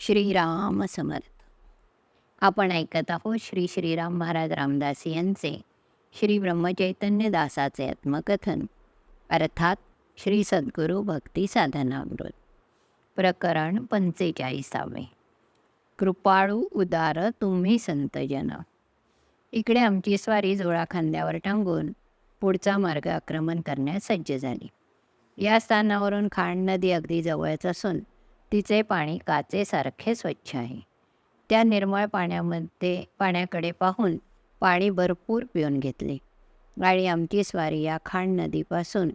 श्रीराम समर्थ. आपण ऐकत आहोत श्री श्रीराम महाराज रामदास यांचे श्री ब्रह्मचैतन्य दासाचे आत्मकथन. अर्थात श्री सद्गुरू भक्ती साधनामृत. प्रकरण पंचेचाळीसावे. कृपाळू उदार तुम्ही संतजन. इकडे आमची स्वारी जोळा खांद्यावर टांगून पुढचा मार्ग आक्रमण करण्यास सज्ज झाली. या स्थानावरून खांड नदी अगदी जवळच असून तिचे पाणी काचेसारखे स्वच्छ आहे. त्या निर्मळ पाण्यामध्ये पाण्याकडे पाहून पाणी भरपूर पिऊन घेतले. आणि आमची स्वारी या खांड नदीपासून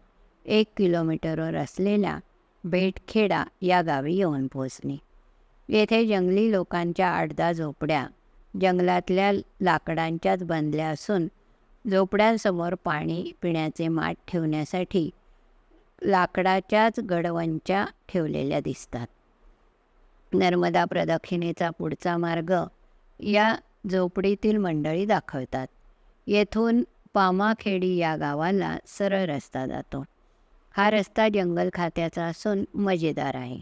एक किलोमीटरवर असलेल्या बेटखेडा या गावी येऊन पोहोचली. येथे जंगली लोकांच्या आडदा झोपड्या जंगलातल्या लाकडांच्याच बांधल्या असून झोपड्यांसमोर पाणी पिण्याचे माठ ठेवण्यासाठी लाकडाच्याच गडवंच्या ठेवलेल्या दिसतात. नर्मदा प्रदक्षिणेचा पुढचा मार्ग या झोपडीतील मंडळी दाखवतात. येथून पामाखेडी या गावाला सरळ रस्ता जातो. हा रस्ता जंगल खात्याचा असून मजेदार आहे.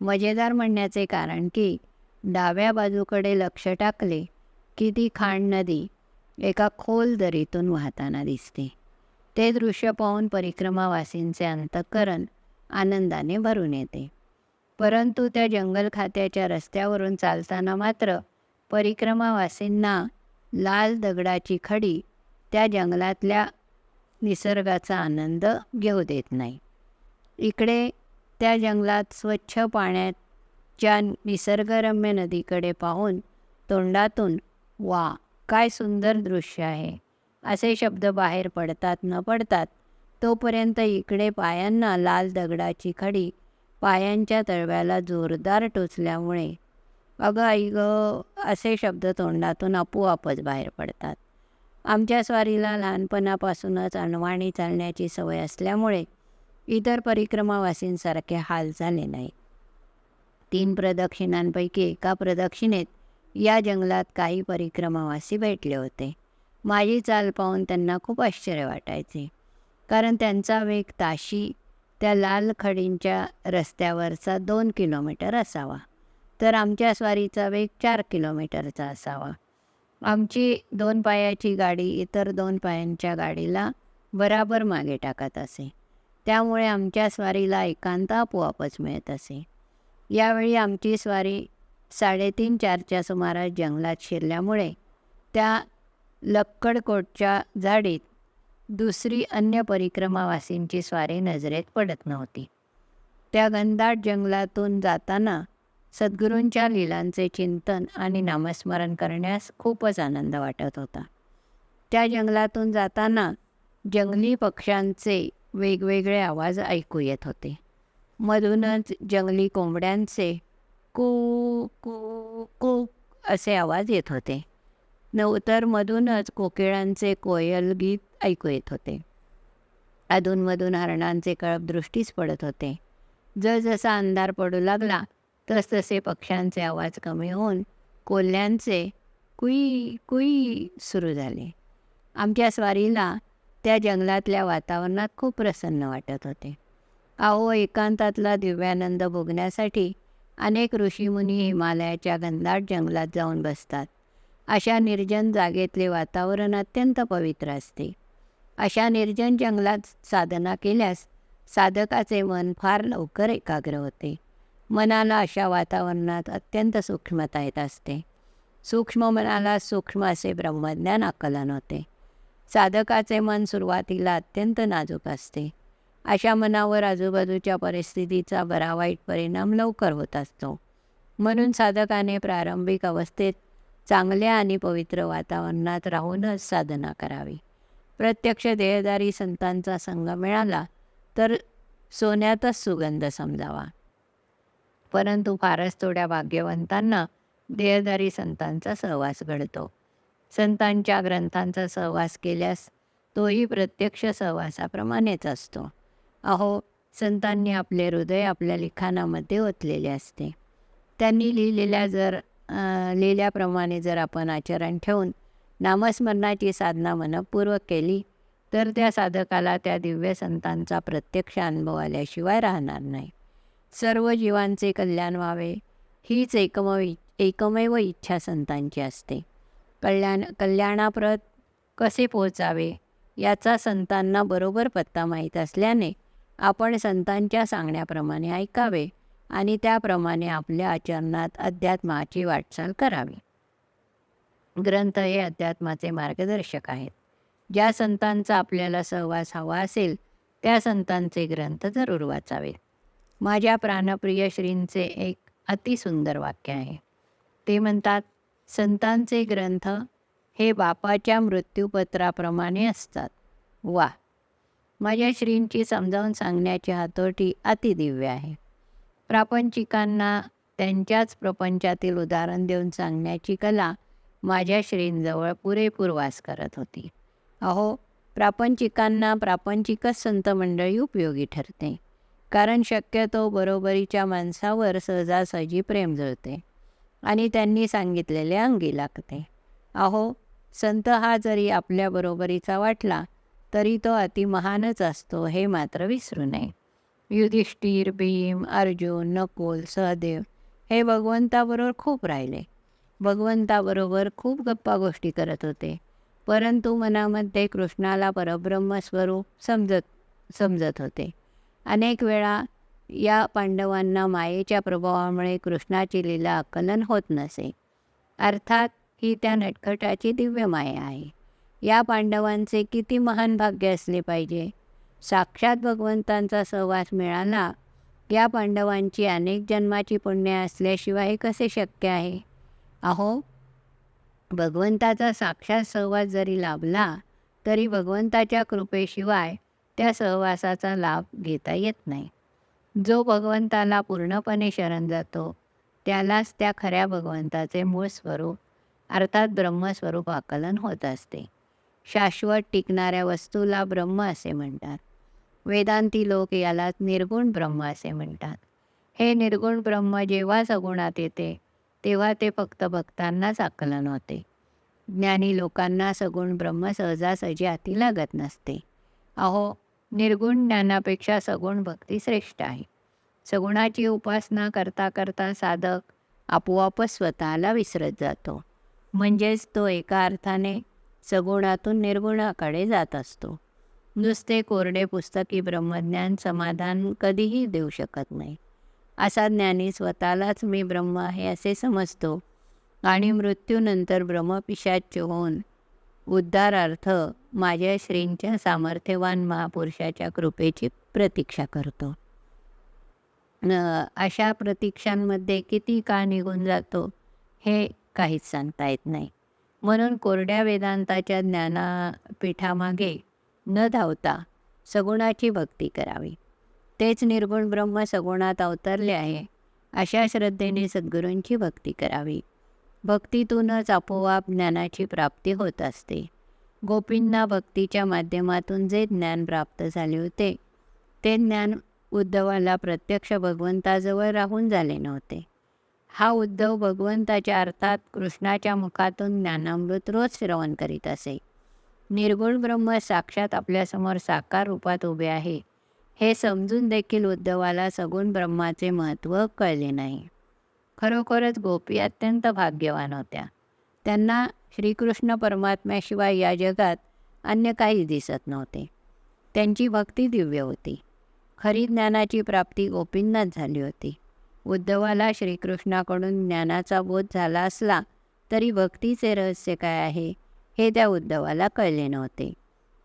मजेदार म्हणण्याचे कारण की डाव्या बाजूकडे लक्ष टाकले की ती खांड नदी एका खोल दरीतून वाहताना दिसते. ते दृश्य पाहून परिक्रमावासींचे अंतःकरण आनंदाने भरून येते. परंतु त्या जंगल खात्याच्या रस्त्यावरून चालताना मात्र परिक्रमावासींना लाल दगडाची खडी त्या जंगलातल्या निसर्गाचा आनंद घेऊ देत नाही. इकडे त्या जंगलात स्वच्छ पाण्याच्या निसर्गरम्य नदीकडे पाहून तोंडातून वा काय सुंदर दृश्य आहे. असे शब्द बाहेर पडतात न पडतात तोपर्यंत इकडे पायांना लाल दगडाची खडी पायांच्या तळव्याला जोरदार टोचल्यामुळे. अगं आई ग असे शब्द तोंडातून आपोआपच बाहेर पडतात. आमच्या स्वारीला लहानपणापासूनच अणवाणी चालण्याची सवय असल्यामुळे इतर परिक्रमावासींसारखे हाल झाले नाही. तीन प्रदक्षिणांपैकी एका प्रदक्षिणेत या जंगलात काही परिक्रमावासी भेटले होते. माझी चाल पाहून त्यांना खूप आश्चर्य वाटायचे कारण त्यांचा वेग ताशी त्या लाल खडींच्या रस्त्यावरचा दोन किलोमीटर असावा. तर आमच्या स्वारीचा वेग चार किलोमीटरचा असावा. आमची दोन पायाची गाडी इतर दोन पायांच्या गाडीला बराबर मागे टाकत असे. त्यामुळे आमच्या स्वारीला एकांत आपोआपच मिळत असे. यावेळी आमची स्वारी साडेतीन चारच्या सुमारास जंगलात शिरल्यामुळे त्या लक्कडकोटच्या झाडीत दुसरी अन्य परिक्रमावासींची स्वारी नजरेत पडत नव्हती. त्या घनदाट जंगलातून जाताना सद्गुरूंच्या लिलांचे चिंतन आणि नामस्मरण करण्यास खूपच आनंद वाटत होता. त्या जंगलातून जाताना जंगली पक्ष्यांचे वेगवेगळे आवाज ऐकू येत होते. मधूनच जंगली कोंबड्यांचे कू कू कू असे आवाज येत होते. नवतरमधूनच कोकिळांचे कोयल गीत ऐकू येत होते. अधूनमधून हरणांचे कळप दृष्टीस पडत होते. जसजसा अंधार पडू लागला तसतसे पक्ष्यांचे आवाज कमी होऊन कोल्ह्यांचे कुई कुई सुरू झाले. आमच्या स्वारीला त्या जंगलातल्या वातावरणात खूप प्रसन्न वाटत होते. अहो एकांतातला दिव्यानंद भोगण्यासाठी अनेक ऋषीमुनी हिमालयाच्या घनदाट जंगलात जाऊन बसतात. अशा निर्जन जागेतले वातावरण अत्यंत पवित्र असते. अशा निर्जन जंगलात साधना केल्यास साधकाचे मन फार लवकर एकाग्र होते. मनाला अशा वातावरणात अत्यंत सूक्ष्मता येत असते. सूक्ष्म मनाला सूक्ष्म असे ब्रह्मज्ञान आकलन होते. साधकाचे मन सुरुवातीला अत्यंत नाजूक असते. अशा मनावर आजूबाजूच्या परिस्थितीचा बरा वाईट परिणाम लवकर होत असतो. म्हणून साधकाने प्रारंभिक अवस्थेत चांगल्या आणि पवित्र वातावरणात राहूनच साधना करावी. प्रत्यक्ष देहदारी संतांचा संघ मिळाला तर सोन्यातच सुगंध समजावा. परंतु फारच थोड्या भाग्यवंतांना देहदारी संतांचा सहवास घडतो. संतांच्या ग्रंथांचा सहवास केल्यास तोही प्रत्यक्ष सहवासाप्रमाणेच असतो. अहो संतांनी आपले हृदय आपल्या लिखाणामध्ये ओतलेले असते. त्यांनी लिहिलेल्या जर लिहिल्याप्रमाणे जर आपण आचरण ठेवून नामस्मरणाची साधना मनपूर्वक केली तर त्या साधकाला त्या दिव्य संतांचा प्रत्यक्ष अनुभव आल्याशिवाय राहणार नाही. सर्व जीवांचे कल्याण व्हावे हीच एकमेव एकमेव इच्छा संतांची असते. कल्याण कल्याणाप्रत कसे पोहोचावे याचा संतांना बरोबर पत्ता माहीत असल्याने आपण संतांच्या सांगण्याप्रमाणे ऐकावे. आणि त्याप्रमाणे आपल्या आचरणात अध्यात्माची वाटचाल करावी. ग्रंथ हे अध्यात्माचे मार्गदर्शक आहेत. ज्या संतांचा आपल्याला सहवास हवा असेल त्या संतांचे ग्रंथ जरूर वाचावेत. माझ्या प्राणप्रिय श्रींचे एक अतिसुंदर वाक्य आहे. ते म्हणतात संतांचे ग्रंथ हे बापाच्या मृत्यूपत्राप्रमाणे असतात. वा माझ्या श्रींची समजावून सांगण्याची हातोटी अतिदिव्य आहे. प्रापंचिकांना त्यांच्याच प्रपंचातील उदाहरण देऊन सांगण्याची कला माझ्या श्रींजवळ पुरेपूर वास करत होती. अहो प्रापंचिकांना प्रापंचिकच संत मंडळी उपयोगी ठरते कारण शक्यतो बरोबरीच्या माणसावर सहजासहजी प्रेम जुळते आणि त्यांनी सांगितलेले अंगी लागते. अहो संत हा जरी आपल्या बरोबरीचा वाटला तरी तो अतिमहानच असतो हे मात्र विसरू नये. युधिष्ठिर भीम अर्जुन नकुल सहदेव हे भगवंताबरोबर खूप राहिले. भगवंताबरोबर खूप गप्पा गोष्टी करत होते. परंतु मनामध्ये कृष्णाला परब्रह्म स्वरूप समजत समजत होते. अनेक वेळा या पांडवांना मायेच्या प्रभावामुळे कृष्णाची लीला आकलन होत नसे. अर्थात ही त्या नटखटाची दिव्य माया आहे. या पांडवांचे किती महान भाग्य असले पाहिजे? साक्षात भगवंतांचा सहवास मिळाला. या पांडवांची अनेक जन्माची पुण्य असल्याशिवाय हे कसे शक्य आहे? अहो भगवंताचा साक्षात सहवास जरी लाभला तरी भगवंताच्या कृपेशिवाय त्या सहवासाचा लाभ घेता येत नाही. जो भगवंताला पूर्णपणे शरण जातो त्यालाच त्या खऱ्या भगवंताचे मूळ स्वरूप अर्थात ब्रह्मस्वरूप आकलन होत असते. शाश्वत टिकणाऱ्या वस्तूला ब्रह्म असे म्हणतात. वेदांती लोक याला निर्गुण ब्रह्म असे म्हणतात. हे निर्गुण ब्रह्म जेव्हा सगुणात येते तेव्हा ते फक्त भक्तांनाच आकलन होते. ज्ञानी लोकांना सगुण ब्रह्म सहजासहजी हाती लागत नसते. अहो निर्गुण ज्ञानापेक्षा सगुण भक्ती श्रेष्ठ आहे. सगुणाची उपासना करता करता साधक आपोआपच स्वतःला विसरत जातो. म्हणजेच तो एका अर्थाने सगुणातून निर्गुणाकडे जात असतो. नुसते कोरडे पुस्तकी ब्रह्मज्ञान समाधान कधीही देऊ शकत नाही. असा ज्ञानी स्वतःलाच मी ब्रह्म आहे असे समजतो. आणि मृत्यूनंतर ब्रह्मपिशाच्य होऊन उद्धारार्थ माझ्या श्रींच्या सामर्थ्यवान महापुरुषाच्या कृपेची प्रतीक्षा करतो. अशा प्रतीक्षांमध्ये किती काळ निघून जातो हे काहीच सांगता येत नाही. म्हणून कोरड्या वेदांताच्या ज्ञानापीठामागे न धावता सगुणाची भक्ती करावी. तेच निर्गुण ब्रह्म सगुणात अवतरले आहे अशा श्रद्धेने सद्गुरूंची भक्ती करावी. भक्तीतूनच आपोआप ज्ञानाची प्राप्ती होत असते. गोपींना भक्तीच्या माध्यमातून जे ज्ञान प्राप्त झाले होते ते ज्ञान उद्धवाला प्रत्यक्ष भगवंताजवळ राहून झाले नव्हते. हा उद्धव भगवंताच्या अर्थात कृष्णाच्या मुखातून ज्ञानामृत रोज श्रवण करीत असे. निर्गुण ब्रह्म साक्षात आपल्यासमोर साकार रूपात उभे आहे. हे समजून देखील उद्धवाला सगुण ब्रह्माचे महत्त्व कळले नाही. खरोखरच गोपी अत्यंत भाग्यवान होत्या. त्यांना श्रीकृष्ण परमात्म्याशिवाय या जगात अन्य काही दिसत नव्हते. त्यांची भक्ती दिव्य होती. खरी ज्ञानाची प्राप्ती गोपींनाच झाली होती. उद्धवाला श्रीकृष्णाकडून ज्ञानाचा बोध झाला असला तरी भक्तीचे रहस्य काय आहे हे त्या उद्धवाला कळले नव्हते.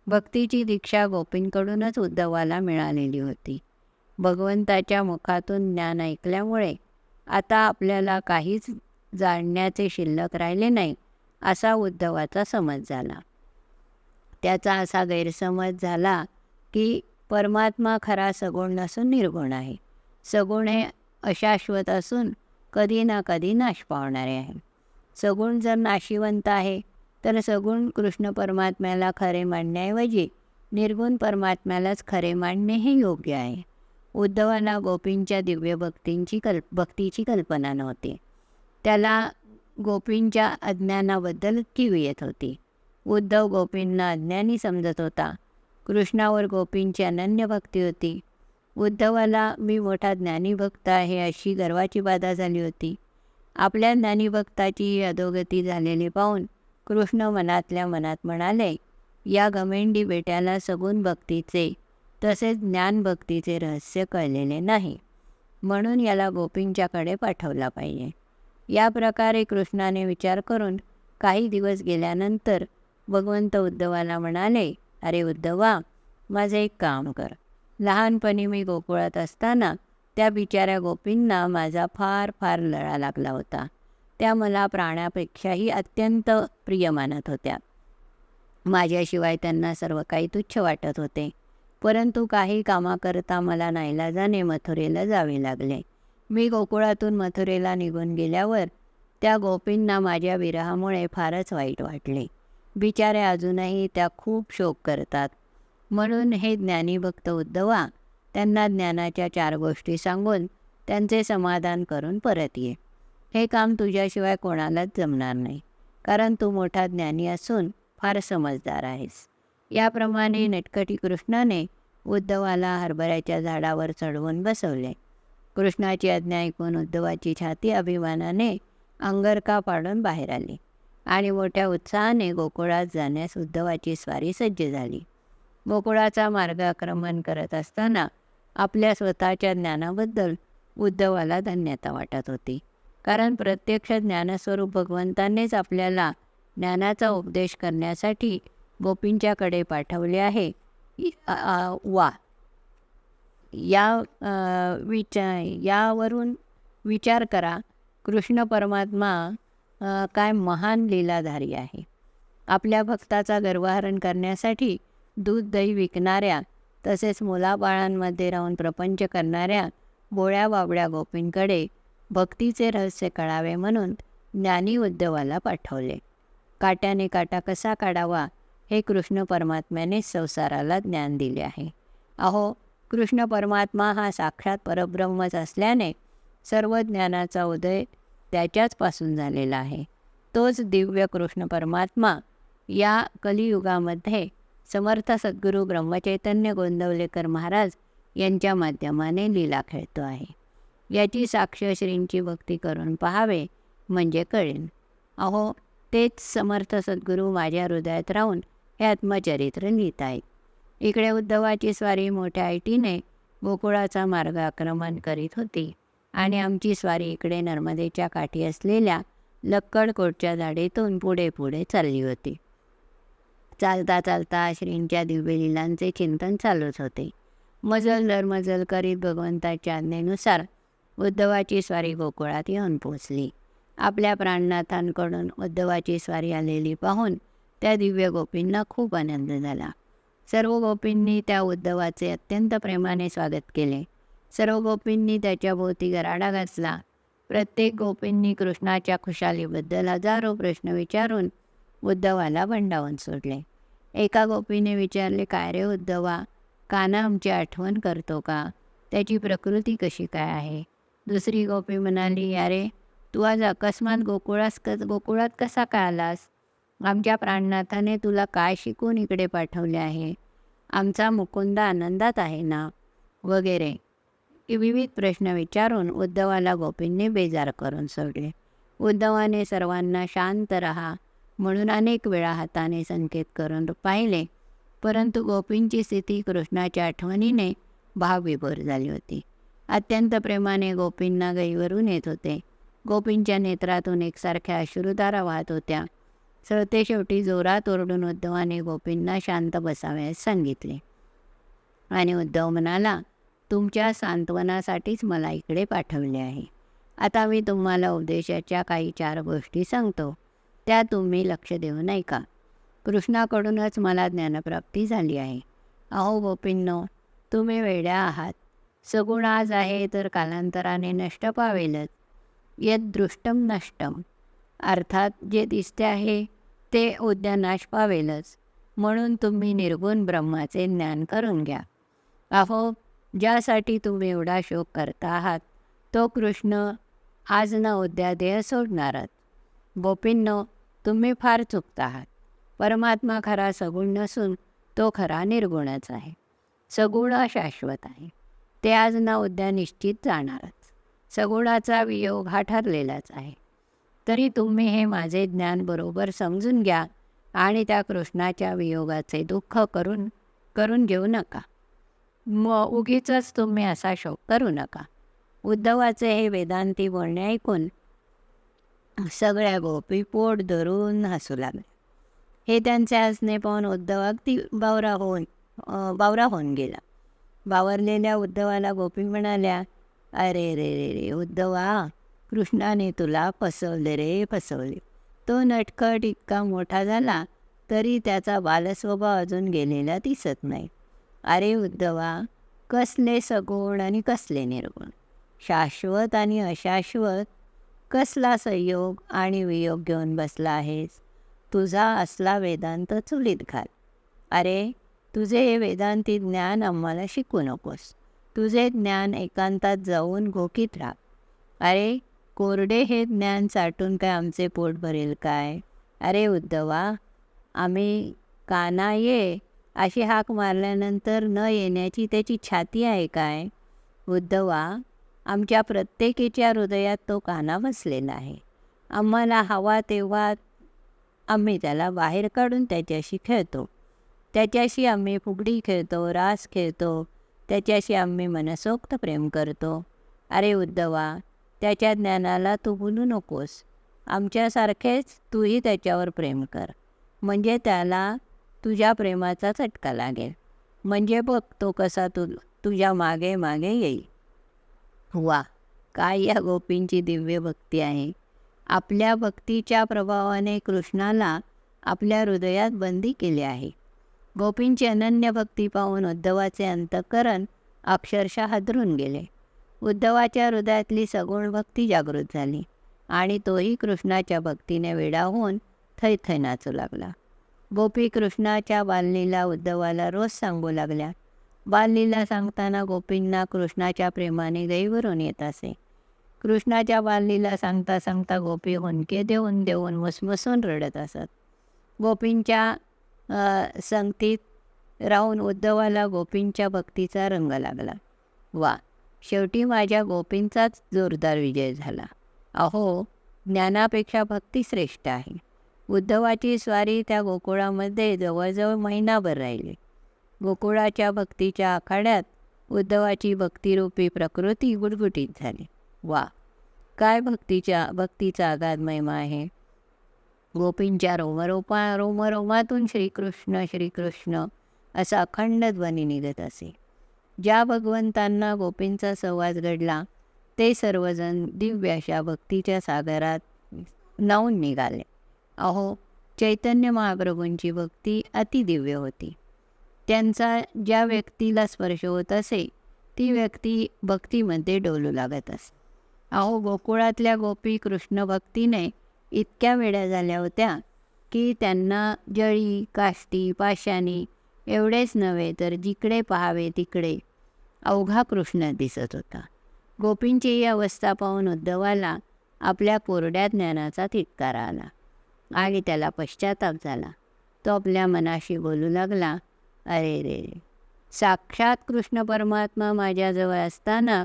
भक्तीची दीक्षा गोपींकडूनच उद्धवाला मिळालेली होती. भगवंताच्या मुखातून ज्ञान ऐकल्यामुळे आता आपल्याला काहीच जाणण्याचे शिल्लक राहिले नाही असा उद्धवाचा समज झाला. त्याचा असा गैरसमज झाला की परमात्मा खरा सगुण नसून निर्गुण आहे. सगुण हे अशाश्वत असून कधी ना कधी नाश पावणारे आहे. सगुण जर नाशिवंत आहे तर सगुण कृष्ण परमात्म्याला खरे मांडण्याऐवजी निर्गुण परमात्म्यालाच खरे मांडणे हे योग्य आहे. उद्धवाला गोपींच्या दिव्य भक्तींची कल भक्तीची कल्पना नव्हती. त्याला गोपींच्या अज्ञानाबद्दल किव येत होती. उद्धव गोपींना अज्ञानी समजत होता. कृष्णावर गोपींची अनन्य भक्ती होती. उद्धवाला मी मोठा ज्ञानीभक्त आहे अशी गर्वाची बाधा झाली होती. आपल्या ज्ञानीभक्ताची अधोगती झालेली पाहून कृष्ण मनातल्या मनात म्हणाले या गमेंडी बेट्याला सगुण भक्तीचे तसेच ज्ञानभक्तीचे रहस्य कळलेले नाही. म्हणून याला गोपींच्याकडे पाठवला पाहिजे. या प्रकारे कृष्णाने विचार करून काही दिवस गेल्यानंतर भगवंत उद्धवाला म्हणाले अरे उद्धवा माझे एक काम कर. लहानपणी मी गोकुळात असताना त्या बिचाऱ्या गोपींना माझा फार फार लळा लागला होता. त्या मला प्राण्यापेक्षाही अत्यंत प्रिय मानत होत्या. माझ्याशिवाय त्यांना सर्व काही तुच्छ वाटत होते. परंतु काही कामाकरता मला नाईलाजाने मथुरेला जावे लागले. मी गोकुळातून मथुरेला निघून गेल्यावर त्या गोपींना माझ्या विरहामुळे फारच वाईट वाटले. बिचारे अजूनही त्या खूप शोक करतात. म्हणून हे ज्ञानी भक्त उद्धवा त्यांना ज्ञानाच्या चार गोष्टी सांगून त्यांचे समाधान करून परत ये. हे काम तुझ्याशिवाय कोणालाच जमणार नाही कारण तू मोठा ज्ञानी असून फार समजदार आहेस. याप्रमाणे नटकटी कृष्णाने उद्धवाला हरभऱ्याच्या झाडावर चढवून बसवले. कृष्णाची आज्ञा ऐकून उद्धवाची छाती अभिमानाने अंगरका पाडून बाहेर आली आणि मोठ्या उत्साहाने गोकुळात जाण्यास उद्धवाची स्वारी सज्ज झाली. गोकुळाचा मार्ग आक्रमण करत असताना आपल्या स्वतःच्या ज्ञानाबद्दल उद्धवाला धन्यता वाटत होती. कारण प्रत्यक्ष ज्ञानस्वरूप भगवंतांनीच आपल्याला ज्ञानाचा उपदेश करण्यासाठी गोपींच्याकडे पाठवले आहे. वा. या विचा यावरून विचार करा कृष्ण परमात्मा काय महान लीलाधारी आहे. आपल्या भक्ताचा गर्वहरण करण्यासाठी दूध दही विकणाऱ्या तसेच मुलाबाळांमध्ये राहून प्रपंच करणाऱ्या बोळ्या बाबड्या गोपींकडे भक्तीचे रहस्य कळावे म्हणून ज्ञानी उद्धवाला पाठवले. काट्याने काटा कसा काढावा हे कृष्ण परमात्म्याने संसाराला ज्ञान दिले आहे. अहो कृष्ण परमात्मा हा साक्षात परब्रह्मच असल्याने सर्व ज्ञानाचा उदय त्याच्याचपासून झालेला आहे. तोच दिव्य कृष्ण परमात्मा या कलियुगामध्ये समर्थ सद्गुरू ब्रह्मचैतन्य गोंदवलेकर महाराज यांच्या माध्यमाने लीला खेळतो आहे. याची साक्ष श्रींची भक्ती करून पहावे म्हणजे कळेल. अहो तेच समर्थ सद्गुरू माझ्या हृदयात राहून हे आत्मचरित्र लिहित आहेत इकडे उद्धवाची स्वारी मोठ्या ऐटीने गोकुळाचा मार्ग आक्रमण करीत होती आणि आमची स्वारी इकडे नर्मदेच्या काठी असलेल्या लक्कडकोटच्या झाडीतून पुढे पुढे चालली होती. चालता चालता श्रींच्या दिव्य लीलांचे चिंतन चालूच होते. मजल दर मजल करीत भगवंताच्या आज्ञेनुसार उद्धवाची स्वारी गोकुळात येऊन पोचली आपल्या प्राणनाथांकडून उद्धवाची स्वारी आलेली पाहून त्या दिव्य गोपींना खूप आनंद झाला. सर्व गोपींनी त्या उद्धवाचे अत्यंत प्रेमाने स्वागत केले. सर्व गोपींनी त्याच्या भोवती गराडा घातला प्रत्येक गोपींनी कृष्णाच्या खुशालीबद्दल हजारो प्रश्न विचारून उद्धवाला बंडावून सोडले. एका गोपीने विचारले काय रे उद्धवा काना आमची आठवण करतो का? त्याची प्रकृती कशी काय आहे? दुसरी गोपी म्हणाली अरे तू आज अकस्मात गोकुळास क गोकुळात कसा काय आलास आमच्या प्राणनाथाने तुला काय शिकून इकडे पाठवले आहे? आमचा मुकुंद आनंदात आहे ना? वगैरे. हे विविध प्रश्न विचारून उद्धवाला गोपींनी बेजार करून सोडले. उद्धवाने सर्वांना शांत रहा म्हणून अनेक वेळा हाताने संकेत करून पाहिले. परंतु गोपींची स्थिती कृष्णाच्या आठवणीने भावविभोर झाली होती. अत्यंत प्रेमाने गोपींना गईवरून येत होते. गोपींच्या नेत्रातून एकसारख्या अश्रुधारा वाहत होत्या. सरते शेवटी जोरात ओरडून उद्धवाने गोपींना शांत बसावयास सांगितले. आणि उद्धव म्हणाला तुमच्या सांत्वनासाठीच मला इकडे पाठवले आहे. आता मी तुम्हाला उपदेशाच्या काही चार गोष्टी सांगतो. त्या तुम्ही लक्ष देऊ नाही का? कृष्णाकडूनच मला ज्ञानप्राप्ती झाली आहे. अहो गोपींनो तुम्ही वेड्या आहात. सगुण आज आहे तर कालांतराने नष्ट पावेलच. येत दृष्टम नष्टम अर्थात जे दिसते आहे ते उद्या नाश पावेलच. म्हणून तुम्ही निर्गुण ब्रह्माचे ज्ञान करून घ्या. अहो ज्यासाठी तुम्ही एवढा शोक करता आहात तो कृष्ण आज न उद्या देह सोडणारच. गोपींनो तुम्ही फार चुकता आहात. परमात्मा खरा सगुण नसून तो खरा निर्गुणच आहे. सगुण शाश्वत आहे. ते आज ना उद्या निश्चित जाणारच. सगुणाचा वियोग हा ठरलेलाच आहे. तरी तुम्ही हे माझे ज्ञान बरोबर समजून घ्या आणि त्या कृष्णाच्या वियोगाचे दुःख करून करून घेऊ नका. म उगीच तुम्ही असा शोक करू नका. उद्धवाचे हे वेदांती बोलणे ऐकून सगळ्या गोपी पोट धरून हसू लागले. हे त्यांचे हसणे पाहून उद्धवाक ती बावरा होऊन बावरा होऊन गेला. बावरलेल्या उद्धवाला गोपी म्हणाल्या अरे रे रे रे उद्धवा कृष्णाने तुला फसवले रे फसवले. तो नटखट इतका मोठा झाला तरी त्याचा बालस्वभाव अजून गेलेला दिसत नाही. अरे उद्धवा कसले सगुण आणि कसले निर्गुण. शाश्वत आणि अशाश्वत कसला संयोग आणि वियोग घेऊन बसला आहेस? तुझा असला वेदांत चुलीत घाल. अरे तुझे हे वेदांती ज्ञान आम्हाला शिकू नकोस. तुझे ज्ञान एकांतात जाऊन घोकीत राहा. अरे कोरडे हे ज्ञान चाटून काय आमचे पोट भरेल काय? अरे उद्धवा आम्ही काना ये? अशी हाक मारल्यानंतर न येण्याची त्याची छाती आहे काय? उद्धवा आमच्या प्रत्येकीच्या हृदयात तो काना बसलेला आहे. आम्हाला हवा तेव्हा आम्ही त्याला बाहेर काढून त्याच्याशी खेळतो. त्याच्याशी आम्ही फुगडी खेळतो रास खेळतो. त्याच्याशी आम्ही मनसोक्त प्रेम करतो. अरे उद्धवा त्याच्या ज्ञानाला तू भुलू नकोस. आमच्यासारखेच तूही त्याच्यावर प्रेम कर. म्हणजे त्याला तुझ्या प्रेमाचा चटका लागेल. म्हणजे बघ तो कसा तू तुझ्या मागे मागे येईल. वा काय या गोपींची दिव्य भक्ती आहे? आपल्या भक्तीच्या प्रभावाने कृष्णाला आपल्या हृदयात बंदी केली आहे. गोपींची अनन्य भक्ती पाहून उद्धवाचे अंतःकरण अक्षरशः हादरून गेले. उद्धवाच्या हृदयातली सगुण भक्ती जागृत झाली आणि तोही कृष्णाच्या भक्तीने वेडा होऊन थैथै नाचू लागला. गोपी कृष्णाच्या बाललीला उद्धवाला रोज सांगू लागल्या बाललीला सांगताना गोपींना कृष्णाच्या प्रेमाने गैवरून येत असे. कृष्णाच्या बाललीला सांगता सांगता गोपी हुंके देऊन देऊन मसमसून रडत असत. गोपींच्या संगतीत राहून उद्धवाला गोपींच्या भक्तीचा रंग लागला. वा शेवटी माझ्या गोपींचाच जोरदार विजय झाला. अहो ज्ञानापेक्षा भक्ती श्रेष्ठ आहे. उद्धवाची स्वारी त्या गोकुळामध्ये जवळजवळ महिनाभर राहिली. गोकुळाच्या भक्तीच्या आखाड्यात उद्धवाची भक्तिरूपी प्रकृती गुटगुटीत झाली. वा काय भक्तीच्या भक्तीचा आगाध महिमा आहे? गोपींच्या रोमरोपा रोमरोमातून श्रीकृष्ण श्रीकृष्ण असा अखंड ध्वनी निघत असे. ज्या भगवंतांना गोपींचा संवाद घडला ते सर्वजण दिव्य अशा भक्तीच्या सागरात नावून निघाले. अहो चैतन्य महाप्रभूंची भक्ती अतिदिव्य होती. त्यांचा ज्या व्यक्तीला स्पर्श होत असे ती व्यक्ती भक्तीमध्ये डोलू लागत असे. अहो गोकुळातल्या गोपी कृष्ण भक्तीने इतक्या वेड्या झाल्या होत्या की त्यांना जळी काष्टी पाशाणी एवढेच नव्हे तर जिकडे पाहावे तिकडे अवघा कृष्ण दिसत होता. गोपींची ही अवस्था पाहून उद्धवाला आपल्या कोरड्या ज्ञानाचा तिटकारा आला आणि त्याला पश्चाताप झाला. तो आपल्या मनाशी बोलू लागला अरे रे. रे साक्षात कृष्ण परमात्मा माझ्याजवळ असताना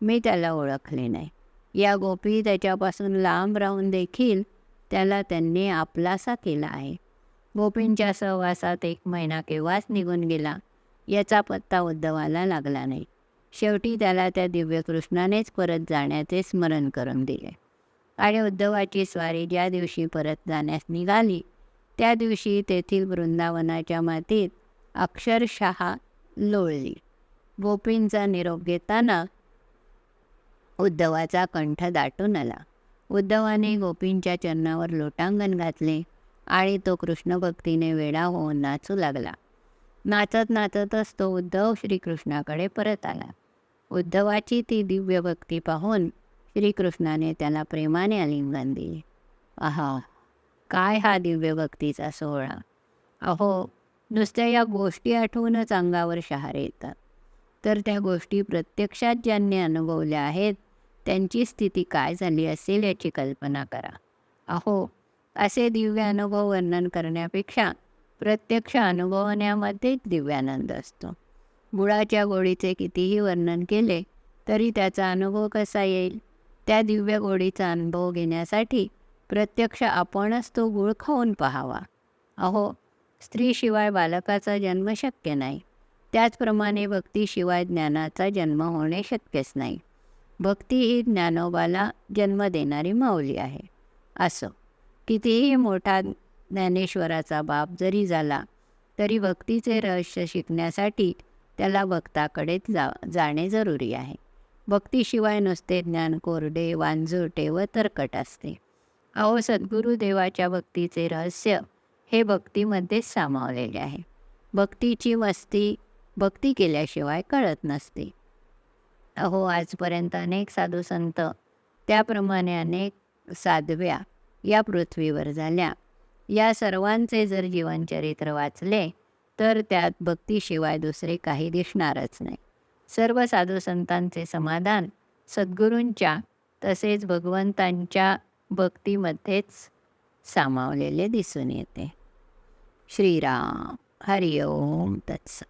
मी त्याला ओळखले नाही. या गोपी त्याच्यापासून लांब राहून देखील त्याला त्यांनी आपलासा केला आहे. गोपींच्या सहवासात एक महिना केव्हाच निघून गेला याचा पत्ता उद्धवाला लागला नाही. शेवटी त्याला त्या दिव्यकृष्णानेच परत जाण्याचे स्मरण करून दिले. आणि उद्धवाची स्वारी ज्या दिवशी परत जाण्यास निघाली त्या दिवशी तेथील वृंदावनाच्या मातीत अक्षरशः लोळली. गोपींचा निरोप घेताना उद्धवाचा कंठ दाटून आला. उद्धवाने गोपींच्या चरणावर लोटांगण घातले आणि तो कृष्णभक्तीने वेडा होऊन नाचू लागला. नाचत नाचतच तो उद्धव श्रीकृष्णाकडे परत आला. उद्धवाची ती दिव्य भक्ती पाहून श्रीकृष्णाने त्याला प्रेमाने आलिंगन दिले. आहा काय हा दिव्य भक्तीचा सोहळा? अहो नुसत्या या गोष्टी आठवूनच अंगावर शहारे येतात. तर त्या गोष्टी प्रत्यक्षात ज्यांनी अनुभवल्या आहेत त्यांची स्थिती काय झाली असेल याची कल्पना करा. अहो असे दिव्य अनुभव वर्णन करण्यापेक्षा प्रत्यक्ष अनुभवण्यामध्येच दिव्यानंद असतो. गुळाच्या गोडीचे कितीही वर्णन केले तरी त्याचा अनुभव कसा येईल? त्या दिव्य गोडीचा अनुभव घेण्यासाठी प्रत्यक्ष आपणच तो गुळ खाऊन पहावा. अहो स्त्रीशिवाय बालकाचा जन्म शक्य नाही. त्याचप्रमाणे भक्तीशिवाय ज्ञानाचा जन्म होणे शक्यच नाही. भक्ती ही ज्ञानोबाला जन्म देणारी माऊली आहे. असं. कितीही मोठा ज्ञानेश्वराचा बाप जरी झाला तरी भक्तीचे रहस्य शिकण्यासाठी त्याला भक्ताकडेच जा जाणे जरुरी आहे. भक्तीशिवाय नसते ज्ञान कोरडे वांजुटे व तरकट असते. अहो सद्गुरुदेवाच्या भक्तीचे रहस्य हे भक्तीमध्येच सामावलेले आहे. भक्तीची मस्ती भक्ती केल्याशिवाय कळत नसते. अहो आजपर्यंत अनेक साधू संत त्याप्रमाणे अनेक साध्व्या या पृथ्वीवर झाल्या. या सर्वांचे जर जीवनचरित्र वाचले तर त्यात भक्तीशिवाय दुसरे काही दिसणारच नाही. सर्व साधू संतांचे समाधान सद्गुरूंच्या तसेच भगवंतांच्या भक्तीमध्येच सामावलेले दिसून येते. श्रीराम हरिओम तत्सत